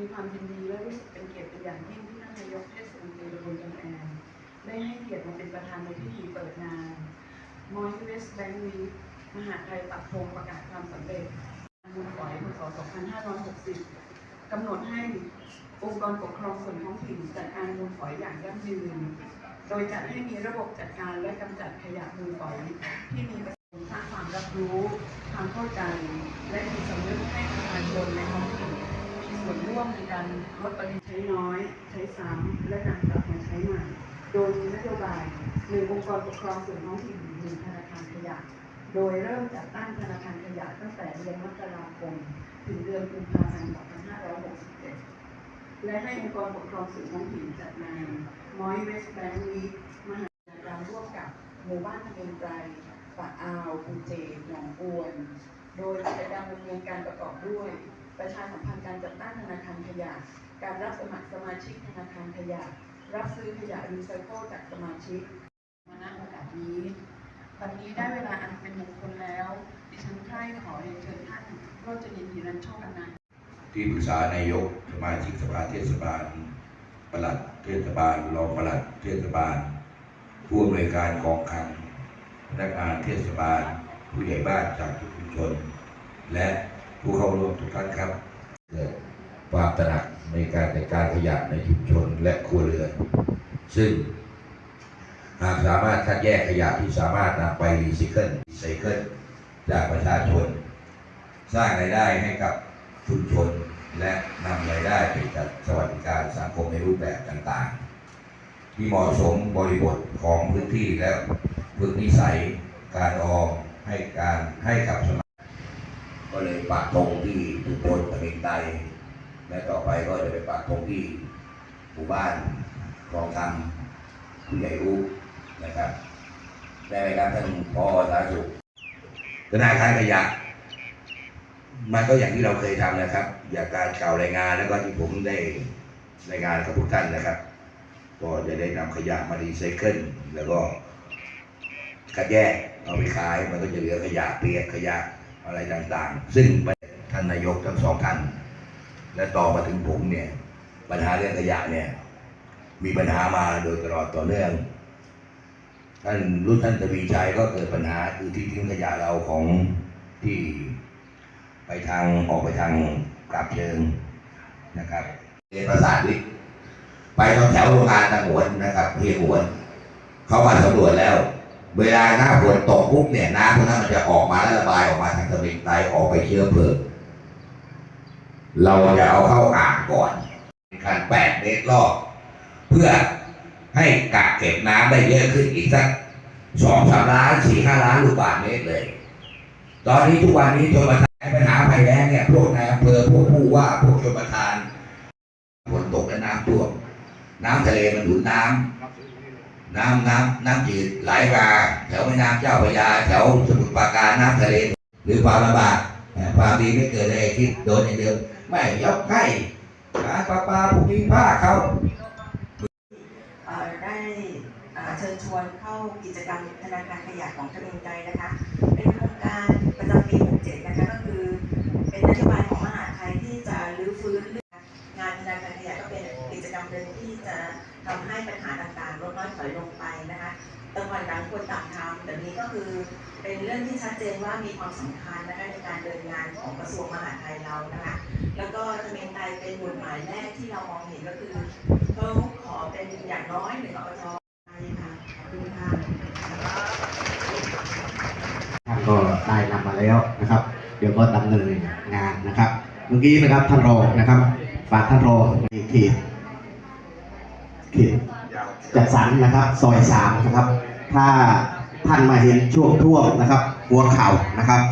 มีความยินดีและรู้สึกเป็นเกียรติเป็นอย่างยิ่งที่ท่านนายกเทศมนตรีตำบลกำแพงได้ให้เกียรติมาเป็นประธานในพิธีเปิดงานมอยเวสแบงค์วีมหาไทยปักธงประกาศความสำเร็จมูลฝอยพศ2560 กำหนดให้องค์กรปกครองส่วนท้องถิ่นจัดการมูลฝอยอย่างยั่งยืน โดยจัดให้มีระบบจัดการและกำจัดขยะมูลฝอยที่มีประสิทธิภาพความรับรู้ ความเข้าใจ และมีสำนึกให้ประชาชนในท้องถิ่น ส่วนร่วมในการลดปริมาณใช้น้อย ใช้ซ้ำและนำกลับมาใช้ใหม่ โดยมีนโยบายหนึ่งองค์กรปกครองส่วนท้องถิ่นหนึ่งธนาคารขยะ โดยเริ่มจัดตั้งธนาคารขยะตั้งแต่เดือนมกราคมถึงเดือนกุมภาพันธ์ 2561และให้องค์กรปกครองส่วนท้องถิ่นจัดงานมอยเวสแบงค์วีมหากรรมร่วมกับหมู่บ้านทะเบียนไกรปะอาวปูเจหนองอวน โดยกิจกรรมดำเนินการประกอบด้วย ประชาสัมพันธ์การจัดตั้งธนาคารขยะ การรับสมัครสมาชิกธนาคารขยะ รับซื้อขยะรีไซเคิลจากสมาชิกมาณโอกาสนี้ วันนี้ได้เวลาอันเป็นมงคลแล้ว ดิฉันใคร่ขอเรียนเชิญท่านโรจนินทร์หิรันโชคอนันต์ที่ปรึกษานายกสมาชิกสภาเทศบาลปลัดเทศบาลรองปลัดเทศบาลผู้อำนวยการกองคลังพนักงานเทศบาล ผู้ใหญ่บ้านจากทุกชุมชน และผู้เข้าร่วมทุกท่านครับเกิดความตระหนักในการจัดการขยะในชุมชนและครัวเรือน ซึ่งหากสามารถคัดแยกขยะที่สามารถนำไปรีไซเคิลรีไซเคิลจากประชาชน สร้างรายได้ให้กับชุมชน และนำรายได้ไปจัดสวัสดิการสังคมในรูปแบบต่างๆ ที่เหมาะสมบริบทของพื้นที่และพื้นนิสัยการออม การให้กับสมาชิกก็เลยปักธงที่ชุมชนตะเิงไตและต่อไปก็จะไปปักธงที่หมู่บ้านคลองคำผู้ใหญ่รู้นะครับได้ไหมครับท่านพอสาธารณสุขธนาคารขยะมันก็อย่างที่เราเคยทำนะครับ อย่างการกล่าวรายงานแล้วก็ที่ผมได้รายงานกับทุกท่านนะครับ ก็จะได้นำขยะมารีไซเคิลแล้วก็ คัดแยกเอาไปขายมันก็จะเหลือขยะเปียกขยะอะไรต่างๆ ซึ่งท่านนายกทั้งสองท่านและต่อมาถึงผมเนี่ย ปัญหาเรื่องขยะเนี่ย มีปัญหามาโดยตลอดต่อเนื่อง ท่านรุ่นท่านทวีชัยก็เกิดปัญหาคือที่ทิ้งขยะเราของที่ไปทางออกไปทางกราบเชิงนะครับเรียนประสาทวิทย์ไปตรงแถวโรงงานตะหวนนะครับเฮียหวน เขามาสำรวจแล้ว เวลาหน้าฝนตกปุ๊บเนี่ยน้ำพวกนั้นมันจะออกมาแล้วระบายออกมาทางตะเวนไตออกไปเชื้อเพลิงเราจะเอาเข้าอ่างก่อนคันแปดเมตรรอบเพื่อให้กักเก็บน้ำได้เยอะขึ้นอีกสักสองสามล้านสี่ห้าล้านลูกบาศก์เมตรเลย ตอนนี้ทุกวันนี้ชนประทานปัญหาภัยแล้งเนี่ยพวกนายอำเภอพวกผู้ว่าพวกชนประทานฝนตกและน้ำท่วม น้ำทะเลมันหนุนน้ำ น้ำน้ำน้ำจืดไหลมาแถวแม่น้ำเจ้าพระยาแถวสมุทรปราการน้ำทะเลหรือความลำบากความดีไม่เกิดเลยที่โดนอย่างเดิมไม่ยกให้การประปาผู้มีผ้าเขาได้เชิญชวนเข้ากิจกรรมธนาคารขยะของตะเวนใจนะคะ เป็นโครงการประจำปี 67 นะคะก็คือเป็นนโยบาย กิจกรรมหนึ่งที่จะทำให้ปัญหาต่างๆลดน้อยถอยลงไปนะคะแต่วันหลังควรต่างทำแต่นี้ก็คือเป็นเรื่องที่ชัดเจนว่ามีความสำคัญนะคะในการเดินงานของกระทรวงมหาดไทยเรานะคะ แล้วก็ตะเวนไทยเป็นหมุดหมายแรกที่เรามองเห็นก็คือเขาขอเป็นอย่างน้อยหนึ่งอบจใช่ค่ะขอบคุณค่ะท่านก็ได้นำมาแล้วนะครับ เดี๋ยวก็ดำเนินงานนะครับ เมื่อกี้นะครับท่านรองนะครับฝากท่านรองในเขต เขตจัดสรรนะครับซอยสามนะครับ ถ้าท่านมาเห็นช่วงท่วมนะครับ หัวเข่านะครับ